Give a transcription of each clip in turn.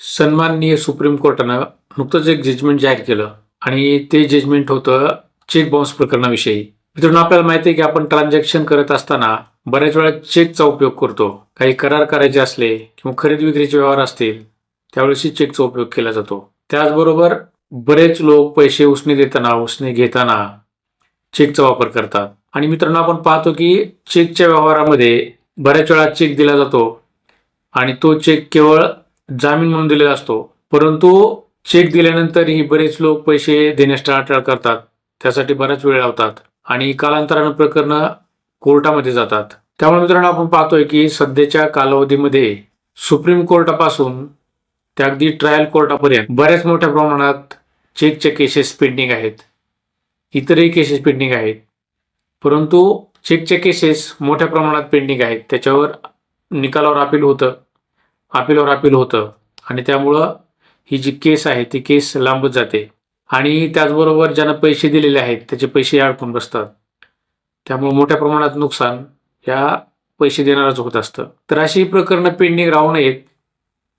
सन्माननीय सुप्रीम कोर्टानं नुकतंच एक जजमेंट जाहीर केलं आणि ते जजमेंट होतं चेक बाउन्स प्रकरणाविषयी. मित्रांनो आपल्याला माहिती आहे की आपण ट्रान्झॅक्शन करत असताना बऱ्याच वेळा चेकचा उपयोग करतो. काही करार करायचे असले किंवा खरेदी विक्रीचे व्यवहार असतील त्यावेळेसही चेकचा उपयोग केला जातो. त्याचबरोबर बरेच लोक पैसे उसने देताना उसने घेताना चेकचा वापर करतात. आणि मित्रांनो आपण पाहतो की चेकच्या व्यवहारामध्ये बऱ्याच वेळा चेक दिला जातो आणि तो चेक केवळ जामीन म्हणून दिलेला असतो. परंतु चेक दिल्यानंतरही बरेच लोक पैसे देण्यास टाळाटाळ करतात. त्यासाठी बराच वेळ लावतात आणि कालांतरानं प्रकरणं कोर्टामध्ये जातात. त्यामुळे मित्रांनो आपण पाहतोय की सध्याच्या कालावधीमध्ये सुप्रीम कोर्टापासून त्या अगदी ट्रायल कोर्टापर्यंत बऱ्याच मोठ्या प्रमाणात चेकच्या केसेस पेंडिंग आहेत. इतरही केसेस पेंडिंग आहेत. परंतु चेकच्या केसेस मोठ्या प्रमाणात पेंडिंग आहेत. त्याच्यावर निकालावर अपील होतं. अपीलवर अपील होतं. आणि त्यामुळं ही जी केस आहे ती केस लांबत जाते. आणि त्याचबरोबर ज्यांना पैसे दिलेले आहेत त्याचे पैसे अडकून बसतात. त्यामुळे मोठ्या प्रमाणात नुकसान या पैसे देणारच होत असतं. तर अशी प्रकरणं पेंडिंग राहू नयेत.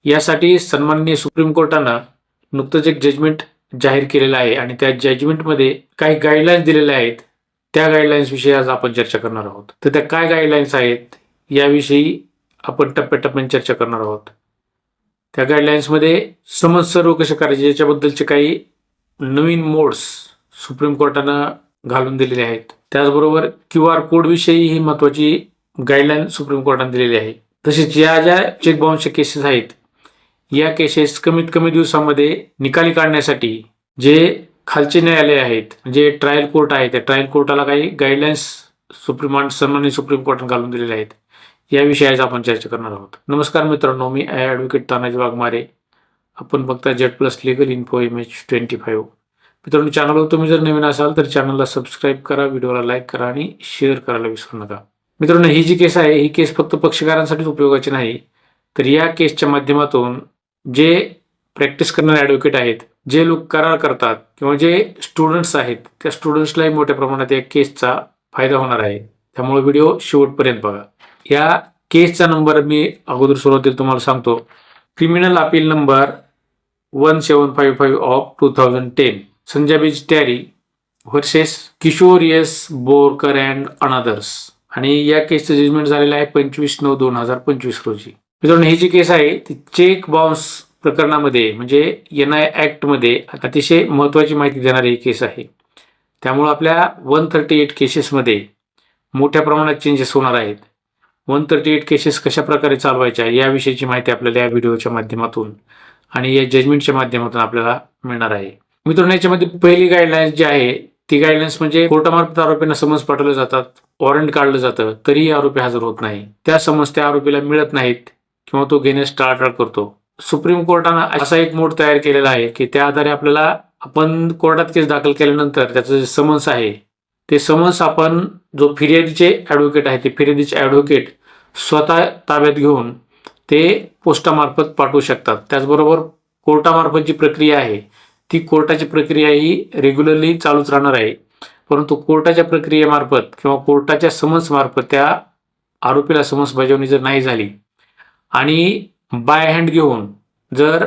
यासाठी सन्माननीय सुप्रीम कोर्टानं नुकतंच एक जजमेंट जाहीर केलेलं आहे. आणि त्या जजमेंटमध्ये काही गाईडलाईन्स दिलेल्या आहेत. त्या गाईडलाईन्सविषयी आज आपण चर्चा करणार आहोत. तर त्या काय गाईडलाईन्स आहेत याविषयी आपण टप्प्याटप्प्याने चर्चा करणार आहोत. त्या गाईडलाईन्समध्ये समज सर्व कसे करायचे याच्याबद्दलचे काही नवीन मोड्स सुप्रीम कोर्टानं घालून दिलेले आहेत. त्याचबरोबर क्यू आर कोडविषयी ही महत्वाची गाईडलाईन सुप्रीम कोर्टाने दिलेली आहे. तसेच ज्या ज्या चेक बाउन्सच्या केसेस आहेत या केसेस कमीत कमी दिवसामध्ये निकाली काढण्यासाठी जे खालचे न्यायालय आहेत जे ट्रायल कोर्ट आहे त्या ट्रायल कोर्टाला काही गाईडलाईन्स सुप्रीम सन्मान्य सुप्रीम कोर्टाने घालून दिलेले आहेत. याविषयी आज आपण चर्चा करणार आहोत. नमस्कार मित्रांनो मी आय ॲडव्होकेट तानाजी वाघमारे. आपण बघता jet plus legal info M H twenty five मित्रांनो चॅनलवर तुम्ही जर नवीन असाल तर चॅनलला सबस्क्राईब करा व्हिडिओला लाईक करा आणि शेअर करायला विसरू नका. मित्रांनो ही जी केस आहे ही केस फक्त पक्षकारांसाठीच उपयोगाची नाही. तर या केसच्या माध्यमातून जे प्रॅक्टिस करणारे ॲडव्होकेट आहेत जे लोक करार करतात किंवा जे स्टुडंट्स आहेत त्या स्टुडंट्सलाही मोठ्या प्रमाणात या केसचा फायदा होणार आहे. त्यामुळे व्हिडिओ शेवटपर्यंत बघा. या केसचा नंबर मी अगोदर सुरुवातीला तुम्हाला सांगतो. Criminal appeal number one seven five five of two thousand ten Sanjay बीज tarry versus Kishor S Borkar and anothers आणि या केसचं जजमेंट झालेलं आहे पंचवीस नऊ दोन हजार पंचवीस रोजी. मित्रांनो ही जी केस आहे ती चेक बाउन्स प्रकरणामध्ये म्हणजे एन आय ॲक्टमध्ये अतिशय महत्त्वाची माहिती देणारी ही केस आहे. त्यामुळं आपल्या वन थर्टी एट केसेसमध्ये मोठ्या प्रमाणात चेंजेस होणार आहेत. वन थर्टी एट केसेस कशा प्रकारे चालवायच्या याविषयीची माहिती आपल्याला या व्हिडिओच्या माध्यमातून आणि या जजमेंटच्या माध्यमातून आपल्याला मिळणार आहे. मित्रांनो याच्यामध्ये पहिली गाईडलाईन्स जी आहे ती गाईडलाईन्स म्हणजे कोर्टामार्फत आरोपींना समन्स पाठवले जातात वॉरंट काढलं जातं तरीही आरोपी हजर होत नाही. त्या समज त्या आरोपीला मिळत नाहीत किंवा तो घेण्यास टाळाटाळ करतो. सुप्रीम कोर्टानं असा एक मोड तयार केलेला आहे की त्या आधारे आपल्याला आपण कोर्टात केस दाखल केल्यानंतर त्याचं जे समन्स आहे ते समन्स आपण जो फिर्यादीचे ॲडव्होकेट आहे ते फिर्यादीचे ॲडव्होकेट स्वतः ताब्यात घेऊन ते पोस्टामार्फत पाठवू शकतात. त्याचबरोबर कोर्टामार्फत जी प्रक्रिया आहे ती कोर्टाची प्रक्रिया ही रेग्युलरली चालूच राहणार आहे. परंतु कोर्टाच्या प्रक्रियेमार्फत किंवा कोर्टाच्या समन्समार्फत त्या आरोपीला समन्स बजावणी जर नाही झाली आणि बाय हँड घेऊन जर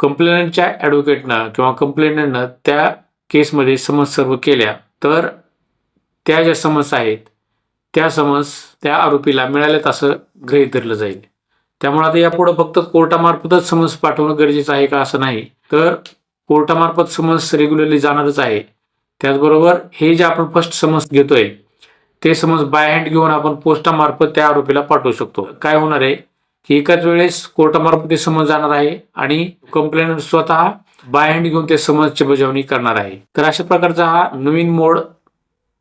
कंप्लेनंटच्या ॲडव्होकेटनं किंवा कंप्लेनंटनं त्या केसमध्ये समन्स सर्व केल्या तर त्या ज्या समन्स आहेत त्या समज त्या आरोपीला मिळाल्यात असं गृहीत धरलं जाईल. त्यामुळे आता यापुढे फक्त कोर्टामार्फतच समज पाठवणं गरजेचं आहे का असं नाही. तर कोर्टामार्फत समज रेग्युलरली जाणारच आहे. त्याचबरोबर हे जे आपण फर्स्ट समज घेतोय ते समज बाय हँड घेऊन आपण पोस्टामार्फत त्या आरोपीला पाठवू शकतो. काय होणार आहे की एकाच वेळेस कोर्टामार्फत ते समज जाणार आहे आणि कंप्लेंट स्वतः बाय हँड घेऊन ते समजची बजावणी करणार आहे. तर अशा प्रकारचा हा नवीन मोड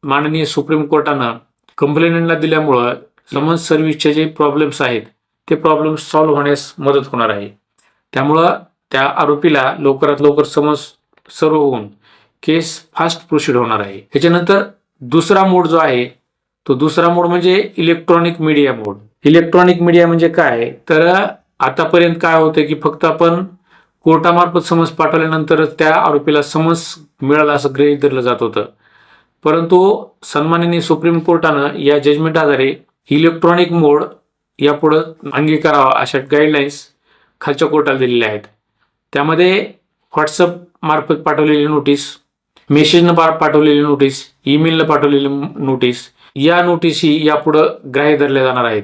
माननीय सुप्रीम कोर्टानं कंप्लेंटला दिल्यामुळं समन्स सर्व्हिसचे जे प्रॉब्लेम्स आहेत ते प्रॉब्लेम्स सॉल्व्ह होण्यास मदत होणार आहे. त्यामुळं त्या आरोपीला लवकरात लवकर समज सर्व होऊन केस फास्ट प्रोसिड होणार आहे. त्याच्यानंतर दुसरा मोड जो आहे तो दुसरा मोड म्हणजे electronic media mode. Electronic media म्हणजे काय? तर आतापर्यंत काय होतं की फक्त आपण कोर्टामार्फत समज पाठवल्यानंतर त्या आरोपीला समज मिळाला असं गृहीत धरलं जात होतं. परंतु सन्माननीय सुप्रीम कोर्टानं या जजमेंट आधारे इलेक्ट्रॉनिक मोड यापुढं अंगीकारावा अशा गाईडलाईन्स खालच्या कोर्टाला दिलेल्या आहेत. त्यामध्ये व्हॉट्सअप मार्फत पाठवलेली नोटीस मेसेजनं पा पाठवलेली नोटीस ईमेलनं पाठवलेली नोटीस या नोटीसही यापुढं ग्राह्य धरल्या जाणार आहेत.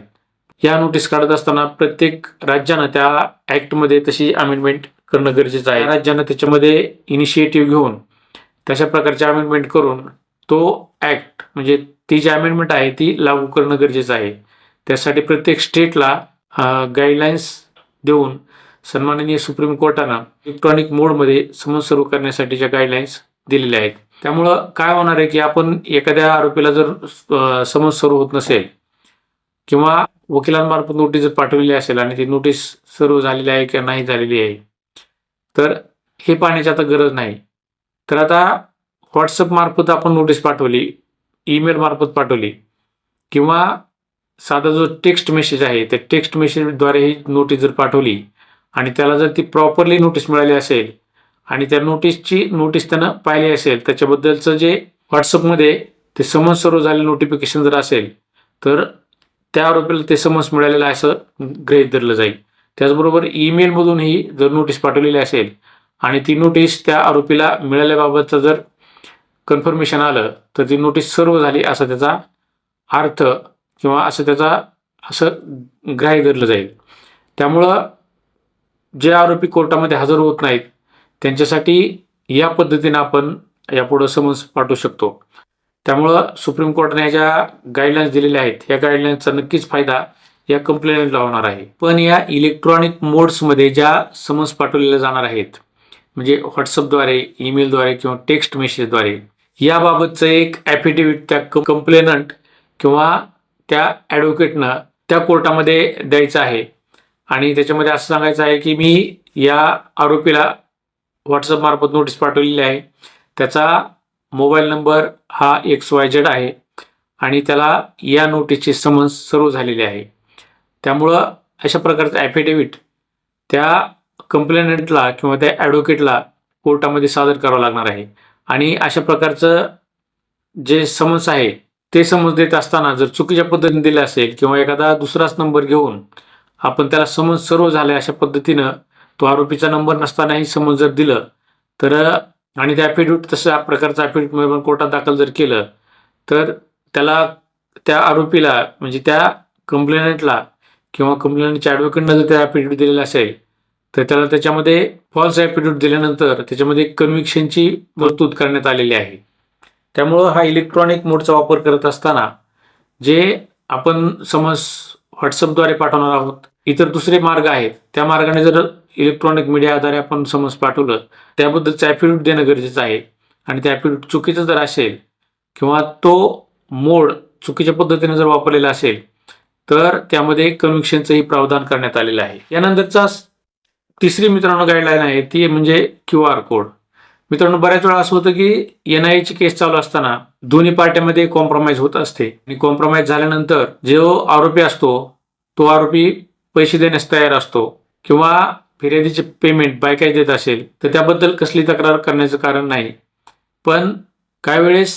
या नोटीस काढत असताना प्रत्येक राज्यानं त्या ॲक्टमध्ये तशी अमेंडमेंट करणं गरजेचं आहे. राज्यानं त्याच्यामध्ये इनिशिएटिव्ह घेऊन तशा प्रकारचे अमेंडमेंट करून तो ॲक्ट म्हणजे ती जी अमेंडमेंट आहे ती लागू करणं गरजेचं आहे. त्यासाठी प्रत्येक स्टेटला गाईडलाईन्स देऊन सन्माननीय सुप्रीम कोर्टानं इलेक्ट्रॉनिक मोडमध्ये समज सुरू करण्यासाठीच्या गाईडलाईन्स दिलेल्या आहेत. त्यामुळं काय होणार आहे की आपण एखाद्या आरोपीला जर समज सुरू होत नसेल किंवा वकिलांमार्फत नोटीस जर पाठवलेली असेल आणि ती नोटीस सर्व झालेली आहे किंवा नाही झालेली आहे तर हे पाहण्याची आता गरज नाही. तर आता व्हॉट्सअप मार्फत आपण नोटीस पाठवली ईमेल मार्फत पाठवली किंवा साधा जो टेक्स्ट मेसेज आहे त्या टेक्स्ट मेसेजद्वारे ही नोटीस जर पाठवली आणि त्याला जर ती प्रॉपरली नोटीस मिळाली असेल आणि त्या नोटीसची नोटीस त्यानं पाहिली असेल त्याच्याबद्दलचं जे व्हॉट्सअपमध्ये ते समज सर्व झालेलं नोटिफिकेशन जर असेल तर त्या आरोपीला ते समज मिळालेलं असं गृहीत धरलं जाईल. त्याचबरोबर ईमेलमधूनही जर नोटीस पाठवलेली असेल आणि ती नोटीस त्या आरोपीला मिळाल्याबाबतचं जर कन्फर्मेशन आलं तर ती नोटीस सर्व झाली असा त्याचा अर्थ किंवा असं त्याचा असं ग्राह्य धरलं जाईल. त्यामुळं जे आरोपी कोर्टामध्ये हजर होत नाहीत त्यांच्यासाठी या पद्धतीनं आपण यापुढं समन्स पाठवू शकतो. त्यामुळं सुप्रीम कोर्टाने ह्या ज्या गाईडलाईन्स दिलेल्या आहेत या गाईडलाईन्सचा नक्कीच फायदा या कंप्लेंटला होणार आहे. पण या इलेक्ट्रॉनिक मोड्समध्ये ज्या समन्स पाठवलेल्या जाणार आहेत म्हणजे व्हॉट्सअपद्वारे ईमेलद्वारे किंवा टेक्स्ट मेसेजद्वारे याबाबतचं एक ॲफिडेविट त्या कंप्लेनंट किंवा त्या ॲडव्होकेटनं त्या कोर्टामध्ये द्यायचं आहे. आणि त्याच्यामध्ये असं सांगायचं आहे की मी या आरोपीला व्हॉट्सअपमार्फत नोटीस पाठवलेली आहे. त्याचा मोबाईल नंबर हा एक्स वाय झेड आहे आणि त्याला या नोटीसची समन्स सर्व झालेली आहे. त्यामुळं अशा प्रकारचं ॲफिडेविट त्या कंप्लेनंटला किंवा त्या ॲडव्होकेटला कोर्टामध्ये सादर करावं लागणार आहे. आणि अशा प्रकारचं जे समज आहे ते समज देत असताना जर चुकीच्या पद्धतीने दिलं असेल किंवा एखादा दुसराच नंबर घेऊन आपण त्याला समज सर्व झाले अशा पद्धतीनं तो आरोपीचा नंबर नसतानाही समज जर दिलं तर आणि ते ॲफिडेविट तसं प्रकारचं ॲफिडेविट कोर्टात दाखल जर केलं तर त्याला त्या आरोपीला म्हणजे त्या कंप्लेनंटला किंवा कंप्लेनंटच्या ॲडव्होकेटनं जर त्या ॲफिडेविट दिलेलं असेल तर त्याला त्याच्यामध्ये फॉल्स ॲपिट्यूट दिल्यानंतर त्याच्यामध्ये कन्व्हिक्शनची तरतूद करण्यात आलेली आहे. त्यामुळं हा इलेक्ट्रॉनिक मोडचा वापर करत असताना जे आपण समज व्हॉट्सअपद्वारे पाठवणार आहोत इतर दुसरे मार्ग आहेत. त्या मार्गाने जर इलेक्ट्रॉनिक मीडियाद्वारे आपण समज पाठवलं त्याबद्दलचं ॲफिडेविट देणं गरजेचं आहे. आणि ते ॲपिट्यूट चुकीचं जर असेल किंवा तो मोड चुकीच्या पद्धतीने जर वापरलेला असेल तर त्यामध्ये कन्व्हिक्शनचंही प्रावधान करण्यात आलेलं आहे. यानंतरचा तिसरी मित्रांनो गाईडलाईन आहे ती म्हणजे क्यू आर कोड मित्रांनो बऱ्याच वेळा असं होतं की एन आय ची केस चालू असताना दोन्ही पार्ट्यामध्ये कॉम्प्रोमाइज होत असते. आणि कॉम्प्रोमाइज झाल्यानंतर जो आरोपी असतो तो आरोपी पैसे देण्यास तयार असतो किंवा फिर्यादीचे पेमेंट बायकाय देत असेल तर त्याबद्दल कसली तक्रार करण्याचं कारण नाही. पण काय वेळेस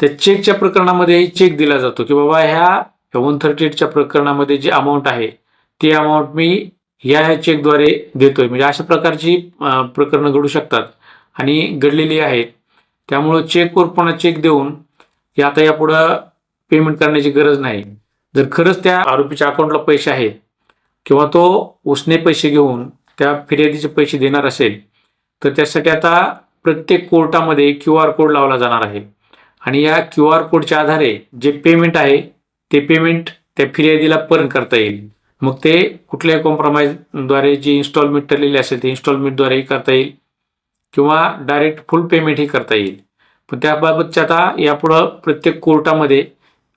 त्या चेकच्या प्रकरणामध्ये चेक दिला जातो की बाबा ह्या वन थर्टी एटच्या प्रकरणामध्ये जी अमाऊंट आहे ती अमाऊंट मी या ह्या चेकद्वारे देतोय. म्हणजे अशा प्रकारची प्रकरणं घडू शकतात. आणि घडलेली आहेत. त्यामुळं चेकवर पुन्हा चेक देऊन हे आता यापुढं पेमेंट करण्याची गरज नाही. जर खरंच त्या आरोपीच्या अकाउंटला पैसे आहेत किंवा तो उसने पैसे घेऊन त्या फिर्यादीचे पैसे देणार असेल तर त्यासाठी आता प्रत्येक कोर्टामध्ये क्यू आर कोड लावला जाणार आहे. आणि या क्यू आर कोडच्या आधारे जे पेमेंट आहे ते पेमेंट त्या फिर्यादीला परत करता येईल. मग ते कुठल्याही कॉम्प्रोमाइजद्वारे जी इन्स्टॉलमेंट ठरलेली असेल ते इन्स्टॉलमेंटद्वारेही करता येईल किंवा डायरेक्ट फुल पेमेंटही करता येईल. पण त्याबाबतच्या आता यापुढं प्रत्येक कोर्टामध्ये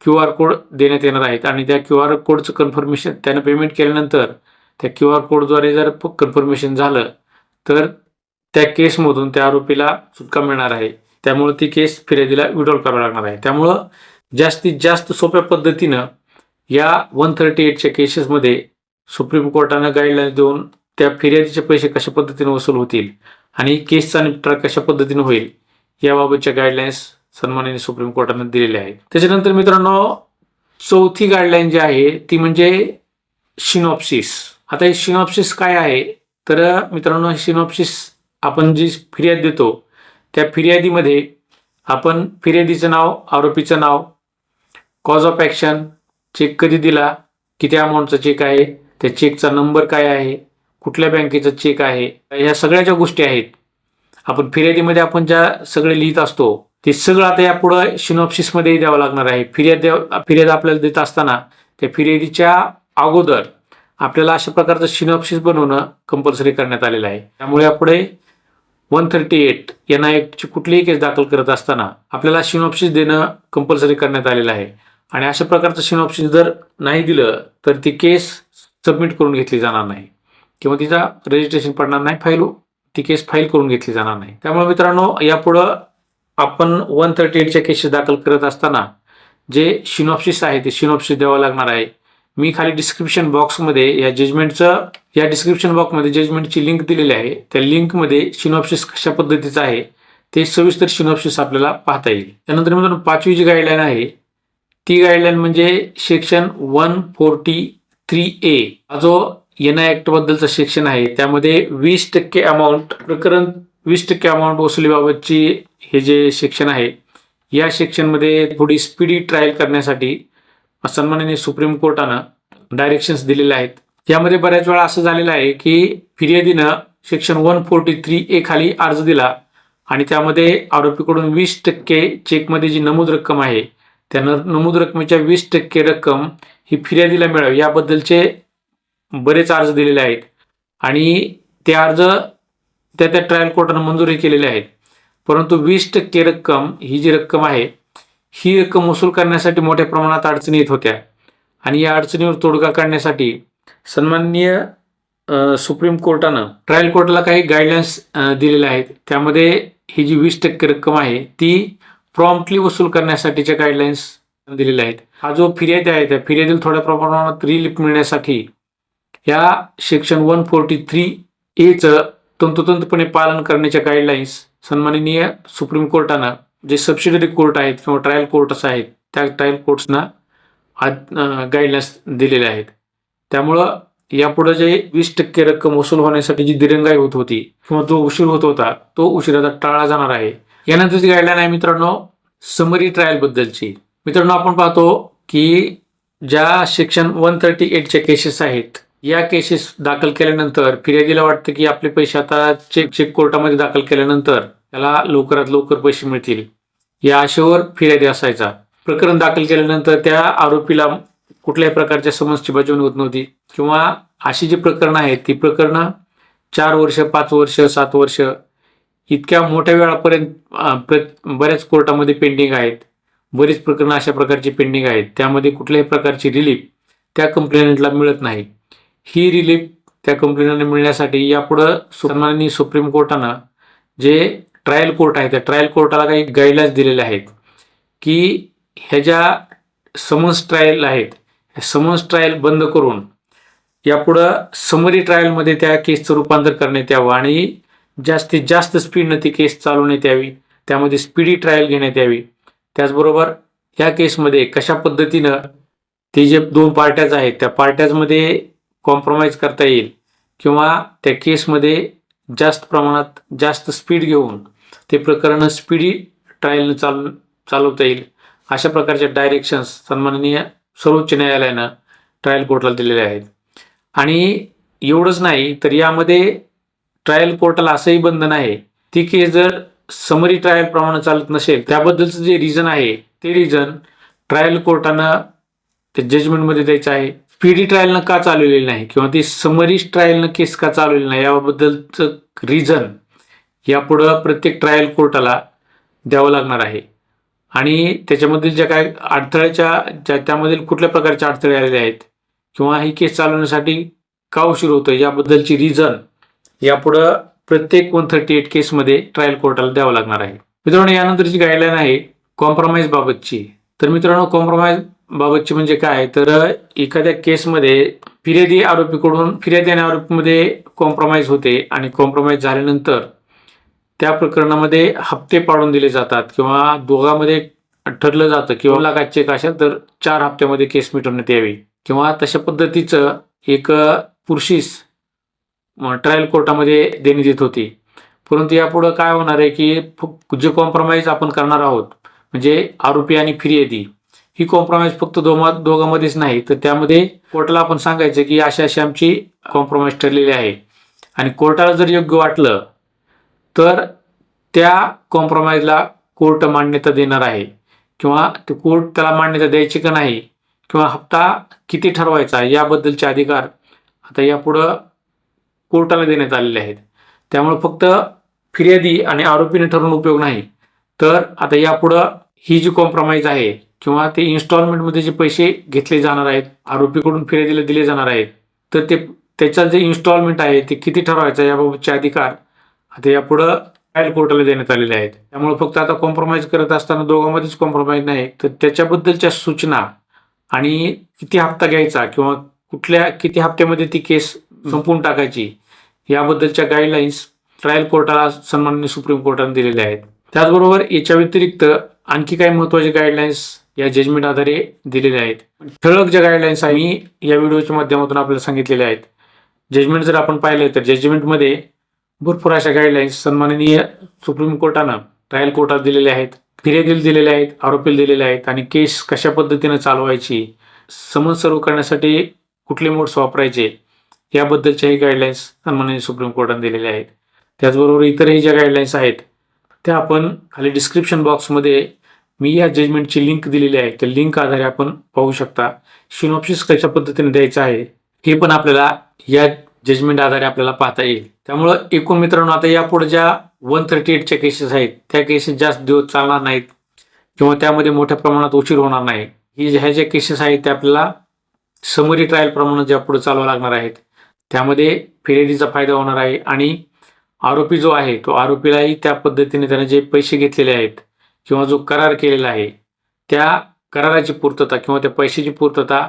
क्यू आर कोड देण्यात येणार आहेत आणि त्या क्यू आर कोडचं कन्फर्मेशन त्यानं पेमेंट केल्यानंतर त्या क्यू आर कोडद्वारे जर कन्फर्मेशन झालं तर त्या केसमधून त्या आरोपीला सुटका मिळणार आहे. त्यामुळं ती केस फिर्यादीला विड्रॉल करावी लागणार आहे. त्यामुळं जास्तीत जास्त सोप्या पद्धतीनं या वन थर्टी एटच्या केसेसमध्ये सुप्रीम कोर्टानं गाईडलाईन देऊन त्या फिर्यादीचे पैसे कशा पद्धतीने वसूल होतील आणि केसचा निपटारा कशा पद्धतीने होईल याबाबतच्या गाईडलाईन्स सन्मानाने सुप्रीम कोर्टानं दिलेल्या आहेत. त्याच्यानंतर मित्रांनो चौथी गाईडलाईन जी आहे ती म्हणजे शिनॉप्सिस आता हे शिनॉप्सिस काय आहे? तर मित्रांनो शिनॉप्सिस आपण जी फिर्याद देतो त्या फिर्यादीमध्ये आपण फिर्यादीचं नाव आरोपीचं नाव कॉज ऑफ ॲक्शन चेक कधी दिला? किती अमाऊंटचा चेक आहे? त्या चेकचा नंबर काय आहे? कुठल्या बँकेचा चेक आहे? ह्या सगळ्या ज्या गोष्टी आहेत. आपण फिर्यादीमध्ये आपण ज्या सगळे लिहित असतो ते सगळं आता यापुढं सिनॉप्सिसमध्ये द्यावं लागणार आहे. फिर्याद द्या फिर्याद आपल्याला देत असताना त्या फिर्यादीच्या अगोदर आपल्याला अशा प्रकारचं सिनॉप्सिस बनवणं कंपल्सरी करण्यात आलेलं आहे. त्यामुळे यापुढे one thirty eight N I ची कुठलीही केस दाखल करत असताना आपल्याला सिनॉप्सिस देणं कंपल्सरी करण्यात आलेलं आहे. आणि अशा प्रकारचं सिनॉप्सिस जर नाही दिलं तर ती केस सबमिट करून घेतली जाणार नाही. किंवा तिचा रजिस्ट्रेशन पडणार नाही फाईल ती केस फाईल करून घेतली जाणार नाही. त्यामुळे मित्रांनो यापुढं आपण वन थर्टी एटच्या केसेस दाखल करत असताना जे शिनॉप्सिस आहे ते शिनॉप्सिस द्यावं लागणार आहे. मी खाली डिस्क्रिप्शन बॉक्समध्ये या जजमेंटचं या डिस्क्रिप्शन बॉक्समध्ये जजमेंटची लिंक दिलेली आहे. त्या लिंकमध्ये शिनॉप्सिस कशा पद्धतीचं आहे ते सविस्तर शिनॉप्सिस आपल्याला पाहता येईल. त्यानंतर मित्रांनो पाचवी जी गाईडलाईन आहे ती गाईडलाईन म्हणजे section one forty three A हा जो एन आय ऍक्ट बद्दलचा सेक्शन आहे त्यामध्ये वीस टक्के अमाऊंट प्रकरण वीस टक्के अमाऊंट वसुलीबाबतची हे जे सेक्शन आहे या सेक्शनमध्ये थोडी स्पीडी ट्रायल करण्यासाठी सन्माननीय सुप्रीम कोर्टानं डायरेक्शन्स दिलेले आहेत. यामध्ये बऱ्याच वेळा असं झालेलं आहे की फिर्यादीनं section one forty three A खाली अर्ज दिला आणि त्यामध्ये आरोपीकडून वीस टक्के चेकमध्ये जी नमूद रक्कम आहे त्यानं नमूद रकमेच्या वीस टक्के रक्कम ही फिर्यादीला मिळावी. याबद्दलचे बरेच अर्ज दिलेले आहेत. आणि ते अर्ज त्या त्या ट्रायल कोर्टानं मंजुरी केलेले आहेत. परंतु वीस टक्के रक्कम ही जी रक्कम आहे ही रक्कम वसूल करण्यासाठी मोठ्या प्रमाणात अडचणी येत होत्या. आणि या अडचणीवर तोडगा काढण्यासाठी सन्माननीय सुप्रीम कोर्टानं ट्रायल कोर्टाला काही गाईडलाईन्स दिलेल्या आहेत. त्यामध्ये ही जी वीस टक्के रक्कम आहे ती प्रॉम्प्टली वसूल करण्यासाठीच्या गाईडलाईन्स दिलेल्या आहेत. हा जो फिर्यादी आहे त्या फिर्यादीला थोड्या प्रमाणात रिलीफ मिळण्यासाठी या सेक्शन वन फोर्टी थ्री एचं तंतोतंतपणे पालन करण्याच्या गाईडलाईन्स सन्माननीय सुप्रीम कोर्टानं जे सबसिडरी कोर्ट आहेत किंवा ट्रायल कोर्ट्स आहेत त्या ट्रायल कोर्ट्सना गाईडलाईन्स दिलेल्या आहेत. त्यामुळं यापुढे जे वीस टक्के रक्कम वसूल होण्यासाठी जी दिरंगाई होत होती किंवा जो उशीर होत होता तो उशिराचा टाळा टाळला जाणार आहे. यानंतरची गाईडलाईन आहे मित्रांनो समरी ट्रायल बद्दलची. मित्रांनो आपण पाहतो की ज्या सेक्शन वन थर्टी एटच्या केसेस आहेत या केसेस दाखल केल्यानंतर फिर्यादीला वाटतं की आपले पैसे आता चेक चेक कोर्टामध्ये दाखल केल्यानंतर त्याला लवकरात लवकर पैसे मिळतील. या आशेवर फिर्यादी असायचा. प्रकरण दाखल केल्यानंतर त्या आरोपीला कुठल्याही प्रकारच्या समजची बजावणी होत नव्हती. किंवा अशी जी प्रकरणं आहेत ती प्रकरणं चार वर्ष पाच वर्ष सात वर्ष इतक्या मोठ्या वेळापर्यंत प्र- बऱ्याच कोर्टामध्ये पेंडिंग आहेत. बरीच प्रकरणं अशा प्रकारची पेंडिंग आहेत. त्यामध्ये कुठल्याही प्रकारची रिलीफ त्या कंप्लेनंटला मिळत नाही. ही रिलीफ त्या कंप्लेनंटला मिळण्यासाठी यापुढं सन्माननीय सुप्रीम कोर्टानं जे ट्रायल कोर्ट आहे त्या ट्रायल कोर्टाला काही गाईडलाईन्स दिलेल्या आहेत की ह्या ज्या समन्स ट्रायल आहेत समन्स ट्रायल बंद करून यापुढं समरी ट्रायलमध्ये त्या केसचं रूपांतर करण्यात यावं आणि जास्तीत जास्त स्पीडनं ती केस चालवण्यात यावी. त्यामध्ये स्पीडी ट्रायल घेण्यात यावी. त्याचबरोबर या केसमध्ये कशा पद्धतीनं ते जे दोन पार्ट्याज आहेत त्या पार्ट्याजमध्ये कॉम्प्रोमाइज करता येईल किंवा त्या केसमध्ये जास्त प्रमाणात जास्त स्पीड घेऊन ते प्रकरण स्पीडी ट्रायलनं चाल चालवता येईल. अशा प्रकारच्या डायरेक्शन्स सन्माननीय सर्वोच्च न्यायालयानं ट्रायल कोर्टला दिलेले आहेत. आणि एवढंच नाही तर यामध्ये ट्रायल कोर्टाला असंही बंधन आहे. ती केस जर समरी ट्रायल प्रमाणे चालत नसेल त्याबद्दलचं जे रिझन आहे ते रिझन ट्रायल कोर्टानं ते जजमेंटमध्ये द्यायचं आहे. स्पीडी ट्रायलनं का चालवलेली नाही? किंवा ती समरी ट्रायलनं केस का चालवलेली नाही? याबद्दलचं रिझन यापुढं प्रत्येक ट्रायल कोर्टाला द्यावं लागणार आहे. आणि त्याच्यामधील ज्या काय अडथळ्याच्या ज्या त्यामधील कुठल्या प्रकारच्या अडथळे आलेले आहेत? किंवा ही केस चालवण्यासाठी का उशीर होतो याबद्दलची रिझन यापुढं प्रत्येक वन थर्टी एट केसमध्ये ट्रायल कोर्टाला द्यावं लागणार आहे. मित्रांनो यानंतरची गाईडलाईन आहे कॉम्प्रोमाइज बाबतची. तर मित्रांनो कॉम्प्रोमाइज बाबतची म्हणजे काय? तर एखाद्या केसमध्ये फिर्यादी आरोपीकडून फिर्यादी आणि आरोपीमध्ये कॉम्प्रोमाइज होते आणि कॉम्प्रोमाइज झाल्यानंतर त्या प्रकरणामध्ये हप्ते पाडून दिले जातात किंवा दोघांमध्ये ठरलं जातं किंवा लाखात चेक असेल तर चार हप्त्यामध्ये केस मिटवण्यात यावी किंवा तशा पद्धतीचं एक पुरुषीस ट्रायल कोर्टामध्ये देण्यात येत होती. परंतु यापुढं काय होणार आहे की फ- जे कॉम्प्रोमाइज आपण करणार आहोत म्हणजे आरोपी आणि फिर्यादी ही कॉम्प्रोमाइज फक्त दोमा दोघांमध्येच नाही तर त्यामध्ये कोर्टाला आपण सांगायचं की अशा अशी आमची कॉम्प्रोमाइज ठरलेली आहे. आणि कोर्टाला जर योग्य वाटलं तर त्या कॉम्प्रोमाइजला कोर्ट मान्यता देणार आहे. किंवा ते कोर्ट त्याला मान्यता द्यायची का नाही किंवा हप्ता किती ठरवायचा याबद्दलचे अधिकार आता यापुढं कोर्टाला देण्यात आलेले आहेत. त्यामुळे फक्त फिर्यादी आणि आरोपीने ठरवून उपयोग नाही. तर आता यापुढं ही जी कॉम्प्रोमाइज आहे किंवा ते इन्स्टॉलमेंटमध्ये जे पैसे घेतले जाणार आहेत आरोपीकडून फिर्यादीला दिले जाणार आहेत तर ते त्याचा जे इन्स्टॉलमेंट आहे ते किती ठरवायचं याबाबतचे अधिकार आता यापुढं ट्रायल कोर्टाला देण्यात आलेले आहेत. त्यामुळे फक्त आता कॉम्प्रोमाइज करत असताना दोघांमध्येच कॉम्प्रोमाइज नाही तर त्याच्याबद्दलच्या सूचना आणि किती हप्ता घ्यायचा किंवा कुठल्या किती हप्त्यामध्ये ती केस संपवून टाकायची याबद्दलच्या गाईडलाईन्स ट्रायल कोर्टाला सन्माननीय सुप्रीम कोर्टाने दिलेल्या आहेत. त्याचबरोबर याच्या व्यतिरिक्त आणखी काही महत्त्वाचे गाईडलाईन्स या जजमेंट आधारे दिलेले आहेत. ठळक ज्या गाईडलाईन्स आहे मी या व्हिडिओच्या माध्यमातून आपल्याला सांगितलेल्या आहेत. जजमेंट जर आपण पाहिलं तर जजमेंटमध्ये भरपूर अशा गाईडलाईन्स सन्माननीय सुप्रीम कोर्टानं ट्रायल कोर्टात दिलेल्या आहेत. फिर्यादील दिलेले आहेत आरोपीला दिलेले आहेत आणि केस कशा पद्धतीनं चालवायची समन्स सर्व करण्यासाठी कुठले मोड्स वापरायचे याबद्दलच्याही गाईडलाईन्स सन्माननीय सुप्रीम कोर्टाने दिलेल्या आहेत. त्याचबरोबर इतरही ज्या गाईडलाईन्स आहेत त्या आपण खाली डिस्क्रिप्शन बॉक्समध्ये मी या जजमेंटची लिंक दिलेली आहे. त्या लिंक आधारे आपण पाहू शकता. शिनॉप्सिस कशा पद्धतीने द्यायचं आहे हे पण आपल्याला या जजमेंट आधारे आपल्याला पाहता येईल. त्यामुळं एकूण मित्रांनो आता यापुढे ज्या वन थर्टी एटच्या केसेस आहेत त्या केसेस जास्त दिवस चालणार नाहीत किंवा त्यामध्ये मोठ्या प्रमाणात उशीर होणार नाही. ही ह्या ज्या केसेस आहेत त्या आपल्याला समरी ट्रायल प्रमाणात ज्या पुढे चालवा लागणार आहेत त्यामध्ये फिर्यादीचा फायदा होणार आहे आणि आरोपी जो आहे तो आरोपीलाही त्या पद्धतीने त्याने जे पैसे घेतलेले आहेत किंवा जो करार केलेला आहे त्या कराराची पूर्तता किंवा त्या पैशाची पूर्तता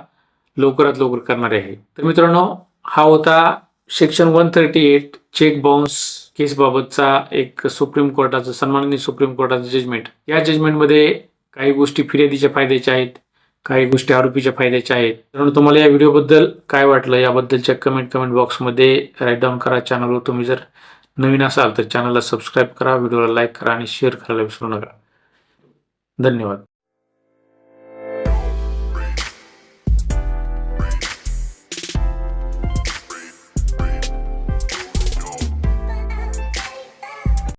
लवकरात लवकर करणारे आहे. तर मित्रांनो हा होता section one thirty eight cheque bounce केसबाबतचा एक सुप्रीम कोर्टाचं सन्माननीय सुप्रीम कोर्टाचं जजमेंट या जजमेंटमध्ये काही गोष्टी फिर्यादीच्या फायद्याच्या आहेत काही गोष्टी आरोपीच्या फायद्याच्या आहेत. तर तुम्हाला या व्हिडिओबद्दल काय वाटलं? याबद्दलच्या कमेंट कमेंट बॉक्समध्ये राईट डाऊन करा. चॅनलवर तुम्ही जर नवीन असाल तर चॅनलला सबस्क्राईब करा. व्हिडिओला लाईक करा आणि शेअर करायला विसरू नका. धन्यवाद.